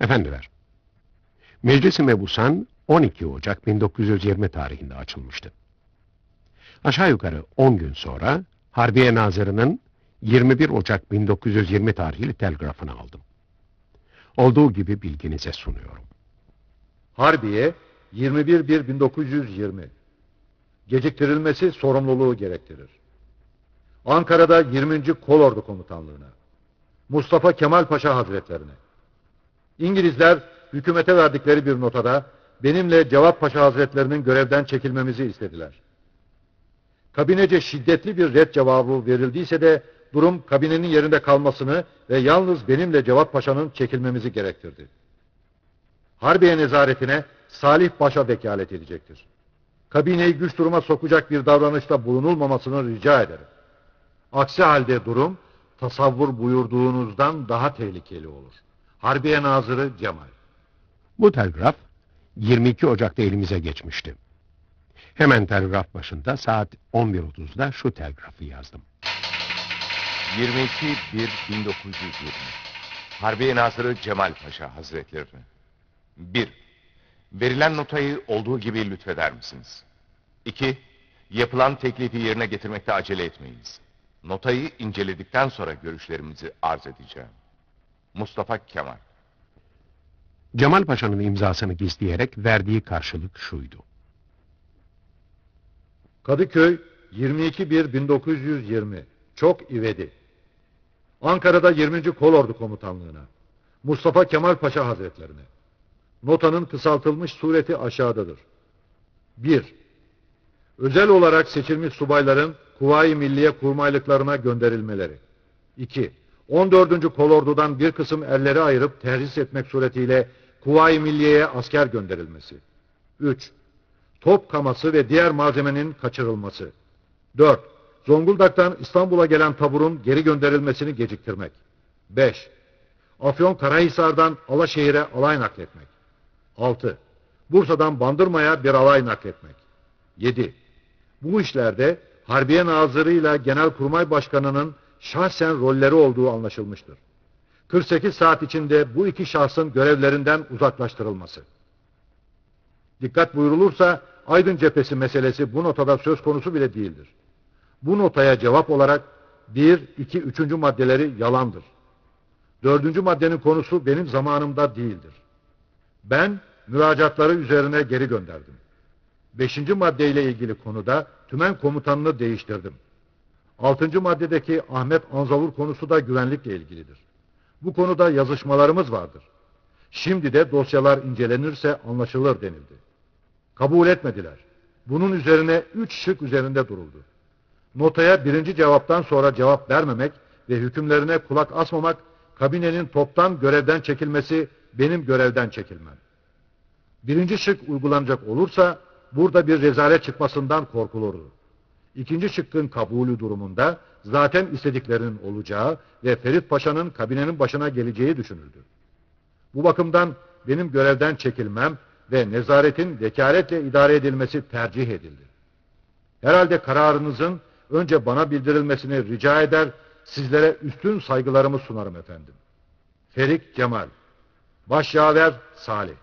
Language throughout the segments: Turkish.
Efendiler, Meclis-i Mebusan 12 Ocak 1920 tarihinde açılmıştı. Aşağı yukarı 10 gün sonra Harbiye Nazırı'nın 21 Ocak 1920 tarihli telgrafını aldım. Olduğu gibi bilginize sunuyorum. Harbiye 21.1.1920 Geciktirilmesi sorumluluğu gerektirir. Ankara'da 20. Kolordu Komutanlığı'na Mustafa Kemal Paşa Hazretlerine İngilizler hükümete verdikleri bir notada benimle Cevat Paşa Hazretlerinin görevden çekilmemizi istediler. Kabinece şiddetli bir red cevabı verildiyse de durum kabinenin yerinde kalmasını ve yalnız benimle Cevat Paşa'nın çekilmemizi gerektirdi. Harbiye nezaretine Salih Paşa vekalet edecektir. Kabineyi güç duruma sokacak bir davranışta bulunulmamasını rica ederim. Aksi halde durum tasavvur buyurduğunuzdan daha tehlikeli olur. Harbiye Nazırı Cemal. Bu telgraf 22 Ocak'ta elimize geçmişti. Hemen telgraf başında saat 11.30'da şu telgrafı yazdım. 22.1.1920 Harbiye Nazırı Cemal Paşa Hazretlerine 1. Verilen notayı olduğu gibi lütfeder misiniz? 2. Yapılan teklifi yerine getirmekte acele etmeyiniz. Notayı inceledikten sonra görüşlerimizi arz edeceğim. Mustafa Kemal Cemal Paşa'nın imzasını gizleyerek verdiği karşılık şuydu. Kadıköy 22.1.1920 Çok ivedi. Ankara'da 20. Kolordu Komutanlığı'na Mustafa Kemal Paşa Hazretlerine Notanın kısaltılmış sureti aşağıdadır. 1. Özel olarak seçilmiş subayların Kuvayi Milliye kurmaylıklarına gönderilmeleri. 2. 14. Kolordu'dan bir kısım erleri ayırıp terhis etmek suretiyle Kuvayi Milliye'ye asker gönderilmesi. 3. Top kaması ve diğer malzemenin kaçırılması. 4. Zonguldak'tan İstanbul'a gelen taburun geri gönderilmesini geciktirmek. 5. Afyon Karahisar'dan Alaşehir'e alay nakletmek. 6. Bursa'dan Bandırma'ya bir alay nakletmek. 7. Bu işlerde Harbiye Nazırı ile Genelkurmay Başkanı'nın şahsen rolleri olduğu anlaşılmıştır. 48 saat içinde bu iki şahsın görevlerinden uzaklaştırılması. Dikkat buyurulursa Aydın cephesi meselesi bu notada söz konusu bile değildir. Bu notaya cevap olarak 1, 2, 3. maddeleri yalandır. Dördüncü maddenin konusu benim zamanımda değildir. Ben müracaatları üzerine geri gönderdim. Beşinci maddeyle ilgili konuda tümen komutanını değiştirdim. Altıncı maddedeki Ahmet Anzavur konusu da güvenlikle ilgilidir. Bu konuda yazışmalarımız vardır. Şimdi de dosyalar incelenirse anlaşılır denildi. Kabul etmediler. Bunun üzerine üç şık üzerinde duruldu. Notaya birinci cevaptan sonra cevap vermemek ve hükümlerine kulak asmamak, kabinenin toptan görevden çekilmesi, benim görevden çekilmem. Birinci şık uygulanacak olursa, burada bir rezalet çıkmasından korkulurdu. İkinci şıkkın kabulü durumunda, zaten istediklerinin olacağı ve Ferit Paşa'nın kabinenin başına geleceği düşünüldü. Bu bakımdan benim görevden çekilmem ve nezaretin vekaletle idare edilmesi tercih edildi. Herhalde kararınızın önce bana bildirilmesini rica eder, sizlere üstün saygılarımı sunarım efendim. Ferik Cemal, Başyaver Salih.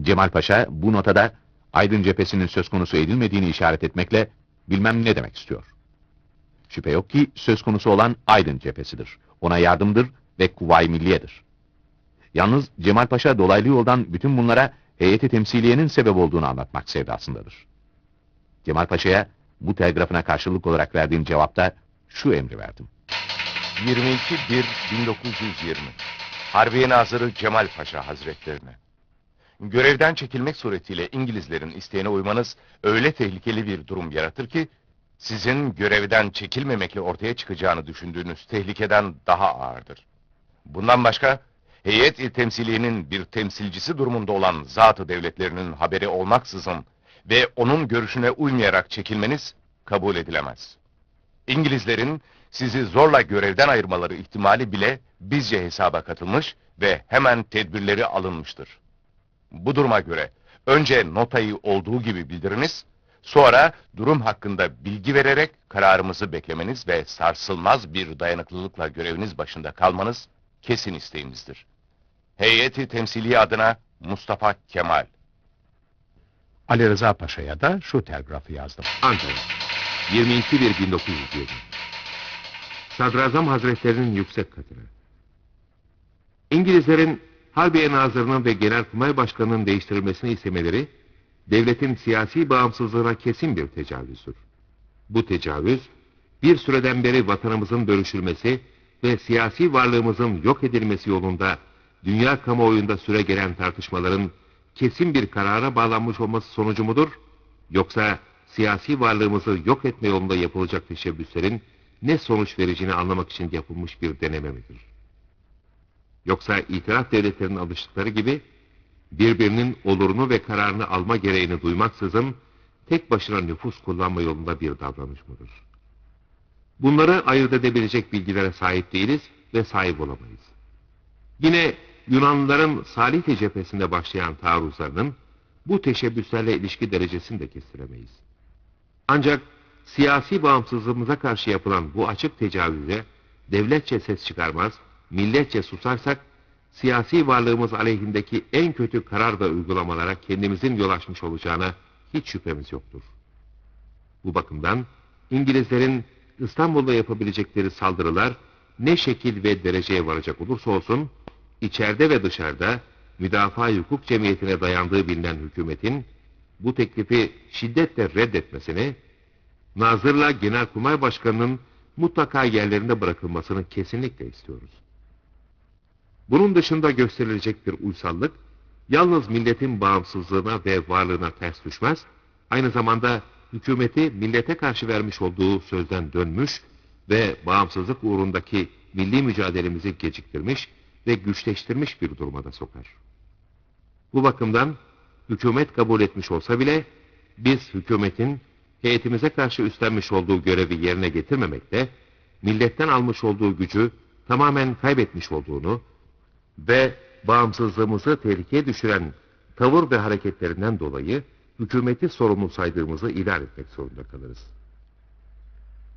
Cemal Paşa bu notada Aydın cephesinin söz konusu edilmediğini işaret etmekle bilmem ne demek istiyor. Şüphe yok ki söz konusu olan Aydın cephesidir. Ona yardımdır ve Kuvayi Milliye'dir. Yalnız Cemal Paşa dolaylı yoldan bütün bunlara heyeti temsiliyenin sebep olduğunu anlatmak sevdasındadır. Cemal Paşa'ya bu telgrafına karşılık olarak verdiğim cevapta şu emri verdim. 22.1.1920 Harbiye Nazırı Cemal Paşa Hazretlerine Görevden çekilmek suretiyle İngilizlerin isteğine uymanız öyle tehlikeli bir durum yaratır ki sizin görevden çekilmemekle ortaya çıkacağını düşündüğünüz tehlikeden daha ağırdır. Bundan başka heyet il temsiliyenin bir temsilcisi durumunda olan zatı devletlerinin haberi olmaksızın ve onun görüşüne uymayarak çekilmeniz kabul edilemez. İngilizlerin sizi zorla görevden ayırmaları ihtimali bile bizce hesaba katılmış ve hemen tedbirleri alınmıştır. Bu duruma göre önce notayı olduğu gibi bildiriniz, sonra durum hakkında bilgi vererek kararımızı beklemeniz ve sarsılmaz bir dayanıklılıkla göreviniz başında kalmanız kesin isteğimizdir. Heyeti temsiliye adına Mustafa Kemal. Ali Rıza Paşa'ya da şu telgrafı yazdım. Ankara 22.1.1907 Sadrazam Hazretlerinin yüksek katına İngilizlerin Harbiye Nazırı'nın ve Genelkurmay Başkanı'nın değiştirilmesini istemeleri devletin siyasi bağımsızlığına kesin bir tecavüzdür. Bu tecavüz bir süreden beri vatanımızın bölüşülmesi ve siyasi varlığımızın yok edilmesi yolunda dünya kamuoyunda süre gelen tartışmaların kesin bir karara bağlanmış olması sonucu mudur? Yoksa siyasi varlığımızı yok etme yolunda yapılacak teşebbüslerin ne sonuç vereceğini anlamak için yapılmış bir deneme midir? Yoksa itiraf devletlerinin alıştıkları gibi birbirinin olurunu ve kararını alma gereğini duymaksızın tek başına nüfus kullanma yolunda bir davranış mıdır? Bunları ayırt edebilecek bilgilere sahip değiliz ve sahip olamayız. Yine Yunanlıların Salihli cephesinde başlayan taarruzlarının bu teşebbüslerle ilişki derecesini de kestiremeyiz. Ancak siyasi bağımsızlığımıza karşı yapılan bu açık tecavüze devletçe ses çıkarmaz, milletçe susarsak siyasi varlığımız aleyhindeki en kötü karar ve uygulamalara kendimizin yol açmış olacağına hiç şüphemiz yoktur. Bu bakımdan İngilizlerin İstanbul'da yapabilecekleri saldırılar ne şekil ve dereceye varacak olursa olsun içeride ve dışarıda müdafaa hukuk cemiyetine dayandığı bilinen hükümetin bu teklifi şiddetle reddetmesini, Nazır'la Genelkurmay Başkanı'nın mutlaka yerlerinde bırakılmasını kesinlikle istiyoruz. Bunun dışında gösterilecek bir uysallık, yalnız milletin bağımsızlığına ve varlığına ters düşmez, aynı zamanda hükümeti millete karşı vermiş olduğu sözden dönmüş ve bağımsızlık uğrundaki milli mücadelemizi geciktirmiş ve güçleştirmiş bir duruma da sokar. Bu bakımdan hükümet kabul etmiş olsa bile biz hükümetin heyetimize karşı üstlenmiş olduğu görevi yerine getirmemekte, milletten almış olduğu gücü tamamen kaybetmiş olduğunu ve bağımsızlığımızı tehlikeye düşüren tavır ve hareketlerinden dolayı hükümeti sorumlu saydığımızı ilan etmek zorunda kalırız.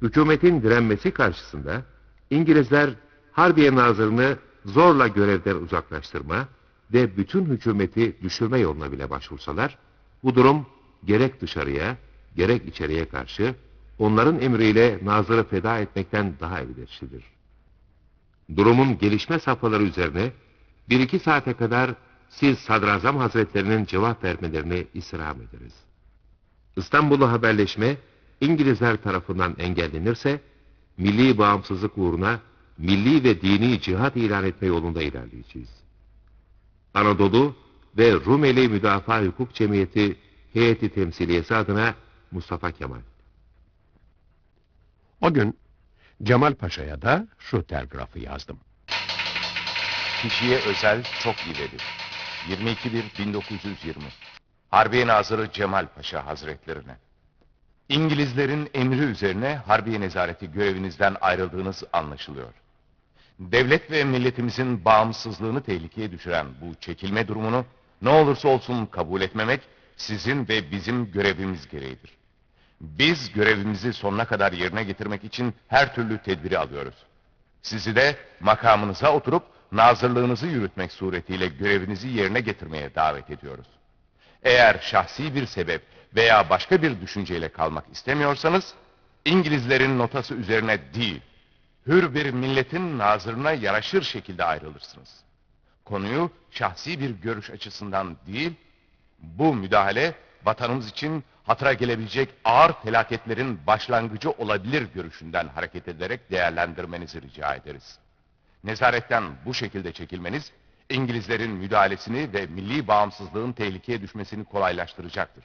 Hükümetin direnmesi karşısında İngilizler Harbiye Nazırı'nı zorla görevden uzaklaştırma ve bütün hükümeti düşürme yoluna bile başvursalar, bu durum gerek dışarıya gerek içeriye karşı onların emriyle Nazır'ı feda etmekten daha elverişlidir. Durumun gelişme safhaları üzerine bir iki saate kadar siz Sadrazam Hazretlerinin cevap vermelerini istirham ederiz. İstanbul'u haberleşme İngilizler tarafından engellenirse milli bağımsızlık uğruna milli ve dini cihat ilan etme yolunda ilerleyeceğiz. Anadolu ve Rumeli Müdafaa Hukuk Cemiyeti heyeti temsiliyesi adına Mustafa Kemal. O gün Cemal Paşa'ya da şu telgrafı yazdım. Kişiye özel çok ileri. 22.1.1920 Harbiye Nazırı Cemal Paşa Hazretlerine. İngilizlerin emri üzerine Harbiye Nezareti görevinizden ayrıldığınız anlaşılıyor. Devlet ve milletimizin bağımsızlığını tehlikeye düşüren bu çekilme durumunu ne olursa olsun kabul etmemek sizin ve bizim görevimiz gereğidir. Biz görevimizi sonuna kadar yerine getirmek için her türlü tedbiri alıyoruz. Sizi de makamınıza oturup nazırlığınızı yürütmek suretiyle görevinizi yerine getirmeye davet ediyoruz. Eğer şahsi bir sebep veya başka bir düşünceyle kalmak istemiyorsanız, İngilizlerin notası üzerine değil, hür bir milletin nazırına yaraşır şekilde ayrılırsınız. Konuyu şahsi bir görüş açısından değil, bu müdahale vatanımız için hatıra gelebilecek ağır felaketlerin başlangıcı olabilir görüşünden hareket ederek değerlendirmenizi rica ederiz. Nezaretten bu şekilde çekilmeniz, İngilizlerin müdahalesini ve milli bağımsızlığın tehlikeye düşmesini kolaylaştıracaktır.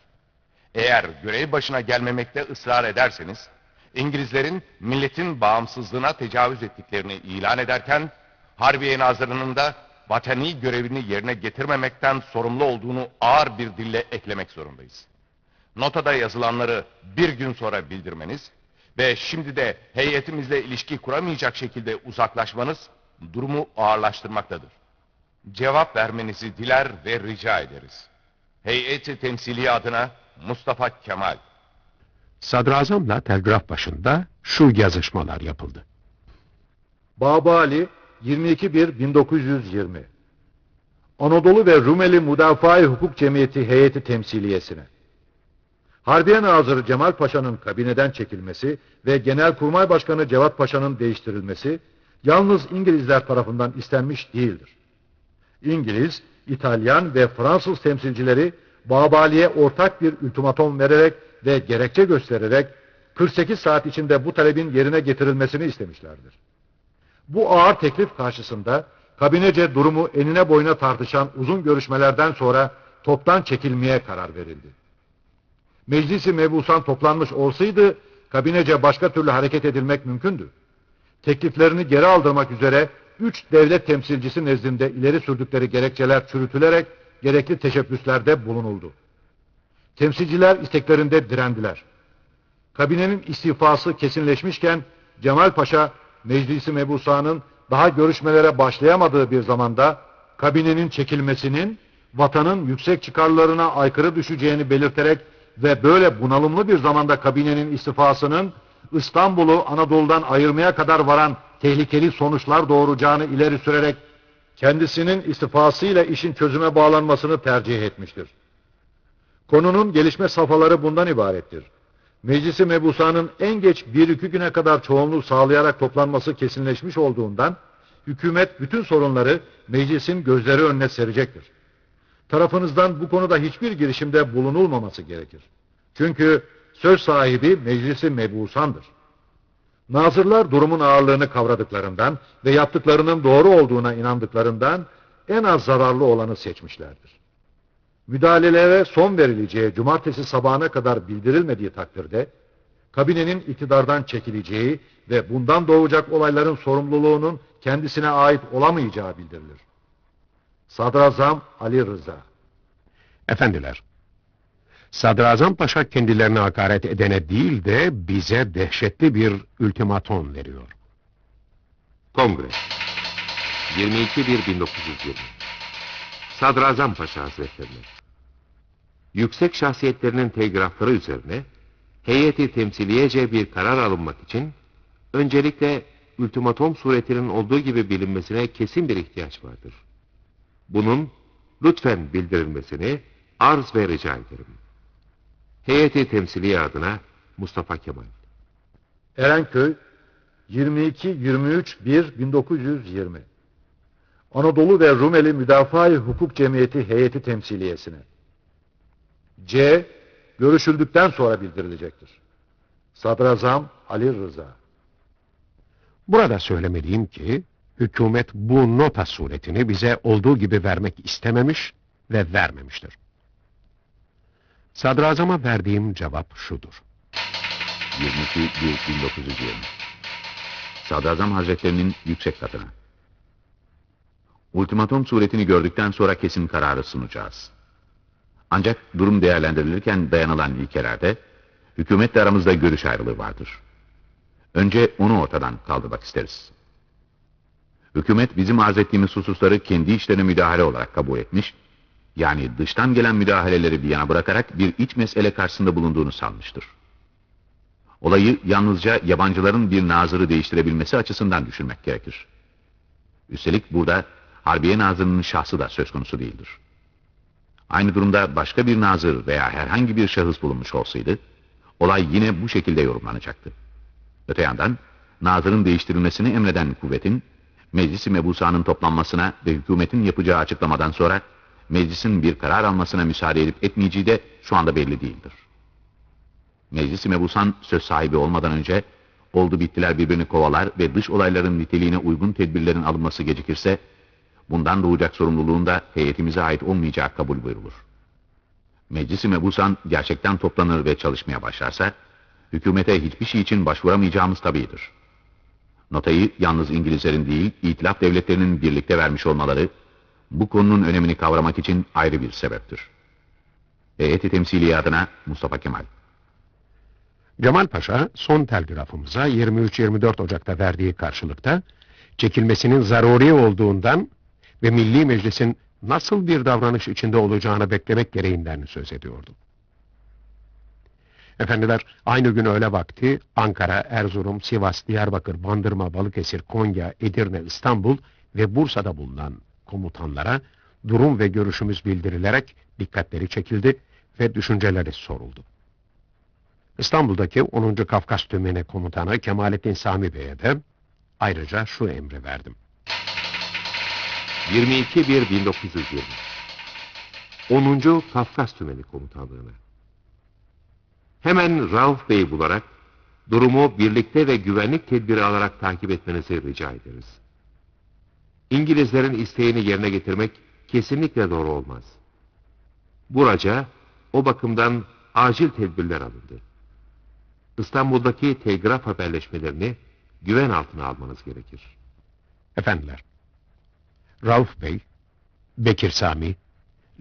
Eğer görev başına gelmemekte ısrar ederseniz, İngilizlerin milletin bağımsızlığına tecavüz ettiklerini ilan ederken, Harbiye Nazırı'nın da vatani görevini yerine getirmemekten sorumlu olduğunu ağır bir dille eklemek zorundayız. Notada yazılanları bir gün sonra bildirmeniz ve şimdi de heyetimizle ilişki kuramayacak şekilde uzaklaşmanız durumu ağırlaştırmaktadır. Cevap vermenizi diler ve rica ederiz. Heyeti temsili adına Mustafa Kemal. Sadrazamla telgraf başında şu yazışmalar yapıldı. Babali 22.1.1920 Anadolu ve Rumeli Müdafaa-i Hukuk Cemiyeti heyeti temsiliyesine. Harbiye Nazırı Cemal Paşa'nın kabineden çekilmesi ve Genelkurmay Başkanı Cevat Paşa'nın değiştirilmesi yalnız İngilizler tarafından istenmiş değildir. İngiliz, İtalyan ve Fransız temsilcileri Babali'ye ortak bir ultimatom vererek ve gerekçe göstererek 48 saat içinde bu talebin yerine getirilmesini istemişlerdir. Bu ağır teklif karşısında kabinece durumu enine boyuna tartışan uzun görüşmelerden sonra toptan çekilmeye karar verildi. Meclisi mebusan toplanmış olsaydı kabinece başka türlü hareket edilmek mümkündü. Tekliflerini geri aldırmak üzere üç devlet temsilcisi nezdinde ileri sürdükleri gerekçeler çürütülerek gerekli teşebbüslerde bulunuldu. Temsilciler isteklerinde direndiler. Kabinenin istifası kesinleşmişken Cemal Paşa Meclisi Mebusa'nın daha görüşmelere başlayamadığı bir zamanda kabinenin çekilmesinin vatanın yüksek çıkarlarına aykırı düşeceğini belirterek ve böyle bunalımlı bir zamanda kabinenin istifasının İstanbul'u Anadolu'dan ayırmaya kadar varan tehlikeli sonuçlar doğuracağını ileri sürerek kendisinin istifasıyla işin çözüme bağlanmasını tercih etmiştir. Konunun gelişme safhaları bundan ibarettir. Meclisi mebusanın en geç bir iki güne kadar çoğunluğu sağlayarak toplanması kesinleşmiş olduğundan hükümet bütün sorunları meclisin gözleri önüne serecektir. Tarafınızdan bu konuda hiçbir girişimde bulunulmaması gerekir. Çünkü söz sahibi meclisi mebusandır. Nazırlar durumun ağırlığını kavradıklarından ve yaptıklarının doğru olduğuna inandıklarından en az zararlı olanı seçmişlerdir. Müdahalelere son verileceği cumartesi sabahına kadar bildirilmediği takdirde kabinenin iktidardan çekileceği ve bundan doğacak olayların sorumluluğunun kendisine ait olamayacağı bildirilir. Sadrazam Ali Rıza Efendiler, Sadrazam Paşa kendilerine hakaret edene değil de bize dehşetli bir ultimaton veriyor. Kongre 22.1.1920 Sadrazam Paşa Hazretlerine Yüksek şahsiyetlerinin telgrafları üzerine heyeti temsiliyece bir karar alınmak için öncelikle ultimatom suretinin olduğu gibi bilinmesine kesin bir ihtiyaç vardır. Bunun lütfen bildirilmesini arz ve rica ederim. Heyeti temsiliye adına Mustafa Kemal. Erenköy 22-23-1-1920 Anadolu ve Rumeli Müdafaa-i Hukuk Cemiyeti heyeti temsiliyesine. C. Görüşüldükten sonra bildirilecektir. Sadrazam Ali Rıza. Burada söylemeliyim ki, hükümet bu nota suretini bize olduğu gibi vermek istememiş ve vermemiştir. Sadrazama verdiğim cevap şudur. 22.1.1920 Sadrazam Hazretlerinin yüksek katına. Ultimatom suretini gördükten sonra kesin kararı sunacağız. Ancak durum değerlendirilirken dayanılan ilkelerde hükümetle aramızda görüş ayrılığı vardır. Önce onu ortadan kaldırmak isteriz. Hükümet bizim arz ettiğimiz hususları kendi işlerine müdahale olarak kabul etmiş, yani dıştan gelen müdahaleleri bir yana bırakarak bir iç mesele karşısında bulunduğunu sanmıştır. Olayı yalnızca yabancıların bir nazırı değiştirebilmesi açısından düşünmek gerekir. Üstelik burada Harbiye Nazırı'nın şahsı da söz konusu değildir. Aynı durumda başka bir nazır veya herhangi bir şahıs bulunmuş olsaydı, olay yine bu şekilde yorumlanacaktı. Öte yandan, nazırın değiştirilmesini emreden kuvvetin, meclisi mebusanın toplanmasına ve hükümetin yapacağı açıklamadan sonra, meclisin bir karar almasına müsaade edip etmeyeceği de şu anda belli değildir. Meclis-i Mebusan söz sahibi olmadan önce oldu bittiler birbirini kovalar ve dış olayların niteliğine uygun tedbirlerin alınması gecikirse bundan doğacak sorumluluğun da heyetimize ait olmayacağı kabul buyurulur. Meclis-i Mebusan gerçekten toplanır ve çalışmaya başlarsa hükümete hiçbir şey için başvuramayacağımız tabidir. Notayı yalnız İngilizlerin değil, İtilaf devletlerinin birlikte vermiş olmaları bu konunun önemini kavramak için ayrı bir sebeptir. Heyeti temsiliye adına Mustafa Kemal. Cemal Paşa son telgrafımıza 23-24 Ocak'ta verdiği karşılıkta çekilmesinin zaruri olduğundan ve Milli Meclis'in nasıl bir davranış içinde olacağını beklemek gereğinden söz ediyordu. Efendiler, aynı gün öğle vakti Ankara, Erzurum, Sivas, Diyarbakır, Bandırma, Balıkesir, Konya, Edirne, İstanbul ve Bursa'da bulunan komutanlara durum ve görüşümüz bildirilerek dikkatleri çekildi ve düşünceleri soruldu. İstanbul'daki 10. Kafkas Tümeni Komutanı Kemalettin Sami Bey'e de ayrıca şu emri verdim. 22.1.1920 10. Kafkas Tümeni Komutanlığı'na. Hemen Rauf Bey'i bularak durumu birlikte ve güvenlik tedbiri alarak takip etmenizi rica ederiz. İngilizlerin isteğini yerine getirmek kesinlikle doğru olmaz. Buraca o bakımdan acil tedbirler alındı. İstanbul'daki telgraf haberleşmelerini güven altına almanız gerekir. Efendiler, Rauf Bey, Bekir Sami,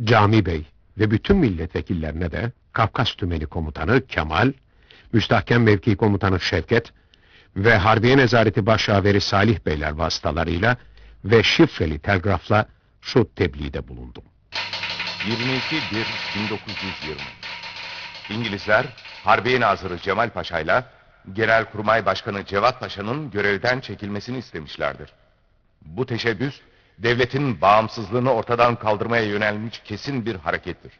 Cami Bey ve bütün milletvekillerine de Kafkas Tümeni Komutanı Kemal, Müstahkem Mevki Komutanı Şevket ve Harbiye Nezareti Başşaveri Salih Beyler vasıtalarıyla ve şifreli telgrafla şu tebliğde bulundum. 22.1.1920 İngilizler Harbiye Nazırı Cemal Paşa ile Genelkurmay Başkanı Cevat Paşa'nın görevden çekilmesini istemişlerdir. Bu teşebbüs devletin bağımsızlığını ortadan kaldırmaya yönelmiş kesin bir harekettir.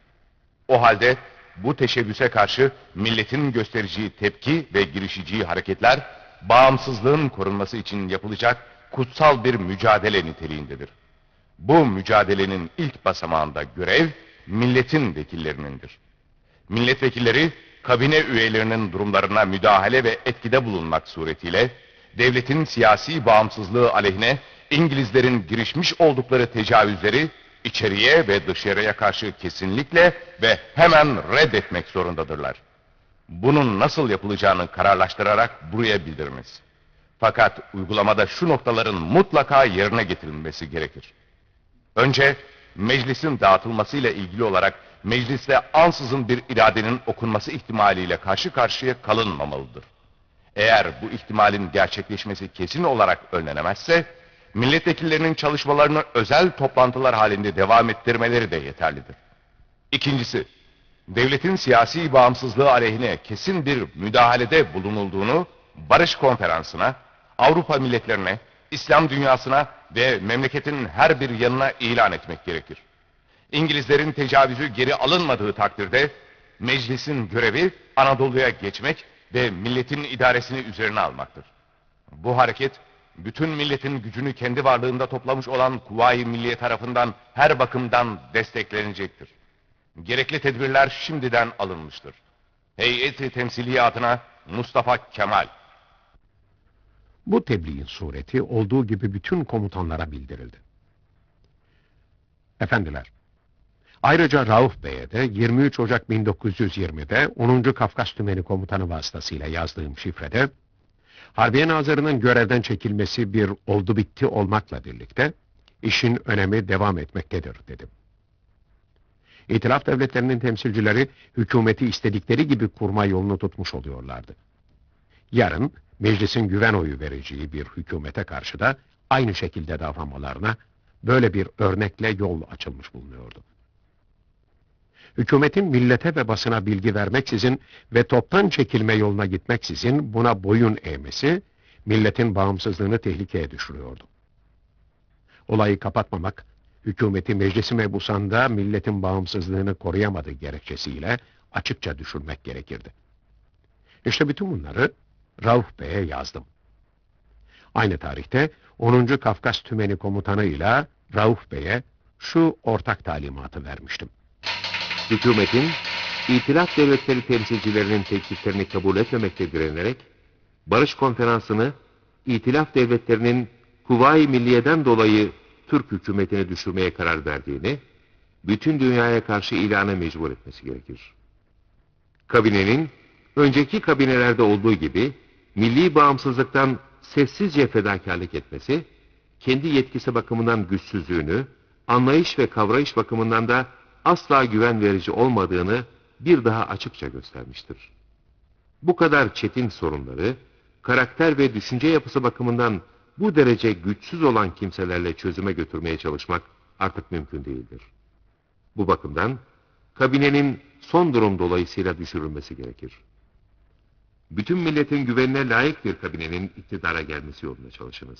O halde bu teşebbüse karşı milletin göstereceği tepki ve girişeceği hareketler bağımsızlığın korunması için yapılacak kutsal bir mücadele niteliğindedir. Bu mücadelenin ilk basamağında görev milletin vekillerinindir. Milletvekilleri kabine üyelerinin durumlarına müdahale ve etkide bulunmak suretiyle devletin siyasi bağımsızlığı aleyhine İngilizlerin girişmiş oldukları tecavüzleri içeriye ve dışarıya karşı kesinlikle ve hemen reddetmek zorundadırlar. Bunun nasıl yapılacağını kararlaştırarak buraya bildiriniz. Fakat uygulamada şu noktaların mutlaka yerine getirilmesi gerekir. Önce meclisin dağıtılmasıyla ilgili olarak mecliste ansızın bir iradenin okunması ihtimaliyle karşı karşıya kalınmamalıdır. Eğer bu ihtimalin gerçekleşmesi kesin olarak önlenemezse, milletvekillerinin çalışmalarını özel toplantılar halinde devam ettirmeleri de yeterlidir. İkincisi, devletin siyasi bağımsızlığı aleyhine kesin bir müdahalede bulunulduğunu Barış Konferansı'na, Avrupa milletlerine, İslam dünyasına ve memleketin her bir yanına ilan etmek gerekir. İngilizlerin tecavüzü geri alınmadığı takdirde meclisin görevi Anadolu'ya geçmek ve milletin idaresini üzerine almaktır. Bu hareket bütün milletin gücünü kendi varlığında toplamış olan Kuvayi Milliye tarafından her bakımdan desteklenecektir. Gerekli tedbirler şimdiden alınmıştır. Heyeti temsiliye adına Mustafa Kemal. Bu tebliğin sureti olduğu gibi bütün komutanlara bildirildi. Efendiler, ayrıca Rauf Bey'e de 23 Ocak 1920'de 10. Kafkas Tümeni Komutanı vasıtasıyla yazdığım şifrede, Harbiye Nazırı'nın görevden çekilmesi bir oldu bitti olmakla birlikte, işin önemi devam etmektedir dedim. İtilaf devletlerinin temsilcileri hükümeti istedikleri gibi kurma yolunu tutmuş oluyorlardı. Yarın meclisin güven oyu vereceği bir hükümete karşı da aynı şekilde davranmalarına böyle bir örnekle yol açılmış bulunuyordu. Hükümetin millete ve basına bilgi vermeksizin ve toptan çekilme yoluna gitmeksizin buna boyun eğmesi, milletin bağımsızlığını tehlikeye düşürüyordu. Olayı kapatmamak, hükümeti meclisi mebusanda milletin bağımsızlığını koruyamadığı gerekçesiyle açıkça düşürmek gerekirdi. İşte bütün bunları Rauf Bey'e yazdım. Aynı tarihte 10. Kafkas Tümeni Komutanı'yla Rauf Bey'e şu ortak talimatı vermiştim. Hükümetin, İtilaf devletleri temsilcilerinin tekliflerini kabul etmemekte direnerek, Barış Konferansı'nı, İtilaf devletlerinin Kuvayi Milliye'den dolayı Türk hükümetini düşürmeye karar verdiğini, bütün dünyaya karşı ilana mecbur etmesi gerekir. Kabinenin, önceki kabinelerde olduğu gibi, milli bağımsızlıktan sessizce fedakarlık etmesi, kendi yetkisi bakımından güçsüzlüğünü, anlayış ve kavrayış bakımından da asla güven verici olmadığını bir daha açıkça göstermiştir. Bu kadar çetin sorunları, karakter ve düşünce yapısı bakımından bu derece güçsüz olan kimselerle çözüme götürmeye çalışmak artık mümkün değildir. Bu bakımdan kabinenin son durum dolayısıyla düşürülmesi gerekir. Bütün milletin güvenine layık bir kabinenin iktidara gelmesi yolunda çalışınız.